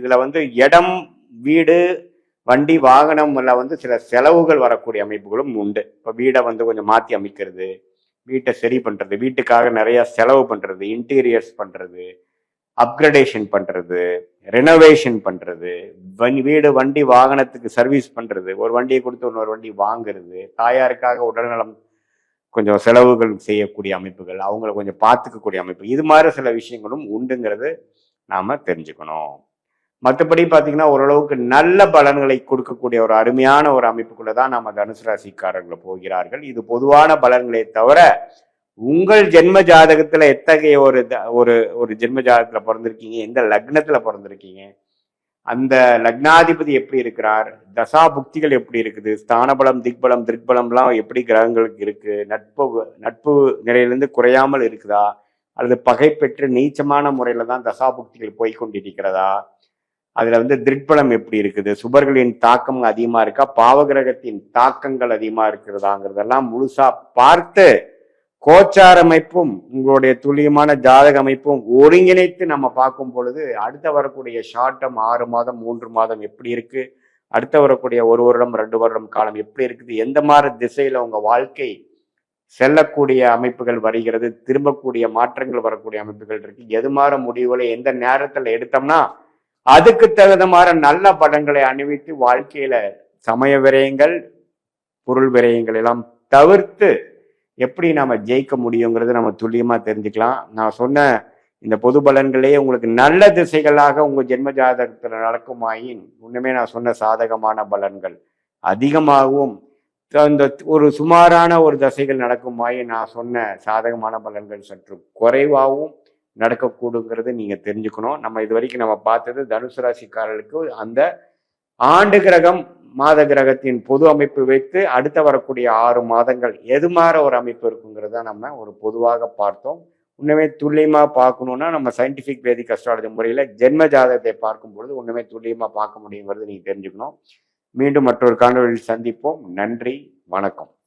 இதுல வந்து இடம் வீடு வண்டி வாகனம்ல வந்து சில செலவுகள் வரக்கூடிய அமைப்புகளும் உண்டு. இப்போ வீடை வந்து கொஞ்சம் மாற்றி அமைக்கிறது வீட்டை சரி பண்ணுறது வீட்டுக்காக நிறைய செலவு பண்ணுறது இன்டீரியர்ஸ் பண்ணுறது அப்கிரடேஷன் பண்ணுறது ரெனோவேஷன் பண்ணுறது வீடு வண்டி வாகனத்துக்கு சர்வீஸ் பண்ணுறது ஒரு வண்டியை கொடுத்து இன்னொரு வண்டி வாங்குறது தாயாருக்காக உடல்நலம் கொஞ்சம் செலவுகள் செய்யக்கூடிய அமைப்புகள் அவங்கள கொஞ்சம் பார்த்துக்கக்கூடிய அமைப்பு இது மாதிரி சில விஷயங்களும் உண்டுங்கிறது நாம் தெரிஞ்சுக்கணும். மற்றபடி பார்த்தீங்கன்னா ஓரளவுக்கு நல்ல பலன்களை கொடுக்கக்கூடிய ஒரு அருமையான ஒரு அமைப்புக்குள்ள தான் நம்ம தனுசு ராசிக்காரர்கள் போகிறார்கள். இது பொதுவான பலன்களை தவிர உங்கள் ஜென்ம ஜாதகத்துல எத்தகைய ஒரு த- ஒரு ஒரு ஜென்ம ஜாதகத்துல பிறந்திருக்கீங்க? எந்த லக்னத்துல பிறந்திருக்கீங்க? அந்த லக்னாதிபதி எப்படி இருக்கிறார்? தசா புக்திகள் எப்படி இருக்குது? ஸ்தானபலம் திக்பலம் திருக்பலம்லாம் எப்படி கிரகங்களுக்கு இருக்கு? நட்பு நட்பு நிலையிலிருந்து குறையாமல் இருக்குதா? அல்லது பகை பெற்று நீச்சமான முறையில தான் தசா புக்திகள் போய் கொண்டிருக்கிறதா? அதுல வந்து திருட்பலம் எப்படி இருக்குது? சுபர்களின் தாக்கம் அதிகமா இருக்கா? பாவகிரகத்தின் தாக்கங்கள் அதிகமா இருக்கிறதாங்கிறதெல்லாம் முழுசா பார்த்து கோச்சார அமைப்பும் உங்களுடைய துல்லியமான ஜாதக அமைப்பும் ஒருங்கிணைத்து நம்ம பார்க்கும் பொழுது அடுத்த வரக்கூடிய ஷார்ட்டம் ஆறு மாதம் மூன்று மாதம் எப்படி இருக்கு? அடுத்த வரக்கூடிய ஒரு வருடம் ரெண்டு வருடம் காலம் எப்படி இருக்குது? எந்த மாதிரி திசையில உங்க வாழ்க்கை செல்லக்கூடிய அமைப்புகள் வருகிறது? திரும்பக்கூடிய மாற்றங்கள் வரக்கூடிய அமைப்புகள் இருக்கு? எது மாதிரி முடிவுகளை எந்த நேரத்துல எடுத்தோம்னா அதுக்கு தகுந்த மாதிரி நல்ல படங்களை அணிவித்து வாழ்க்கையில சமய விரயங்கள் பொருள் விரயங்கள் எல்லாம் தவிர்த்து எப்படி நாம ஜெயிக்க முடியுங்கிறது நம்ம துல்லியமா தெரிஞ்சுக்கலாம். நான் சொன்ன இந்த பொது பலன்களே உங்களுக்கு நல்ல திசைகளாக உங்க ஜென்ம ஜாதகத்துல நடக்குமாயின் இன்னுமே நான் சொன்ன சாதகமான பலன்கள். அதிகமாகவும் அந்த ஒரு சுமாரான ஒரு தசைகள் நடக்குமாயின் நான் சொன்ன சாதகமான பலன்கள் சற்று குறைவாகவும் நடக்கக்கூடுங்கிறது நீங்கள் தெரிஞ்சுக்கணும். நம்ம இது வரைக்கும் நம்ம பார்த்தது தனுசு ராசிக்காரர்களுக்கு அந்த ஆண்டு கிரகம் மாத கிரகத்தின் பொது அமைப்பு வைத்து அடுத்த வரக்கூடிய ஆறு மாதங்கள் எது மாதிரி ஒரு அமைப்பு இருக்குங்கிறத நம்ம ஒரு பொதுவாக பார்த்தோம். உண்மையே துல்லியமாக பார்க்கணும்னா நம்ம சயின்டிஃபிக் வேதிக் அஸ்ட்ராலஜி முறையில் ஜென்ம ஜாதகத்தை பார்க்கும் பொழுது உண்மையே துல்லியமாக பார்க்க முடியுங்கிறது நீங்கள் தெரிஞ்சுக்கணும். மீண்டும் மற்றொரு காணொலியில் சந்திப்போம். நன்றி வணக்கம்.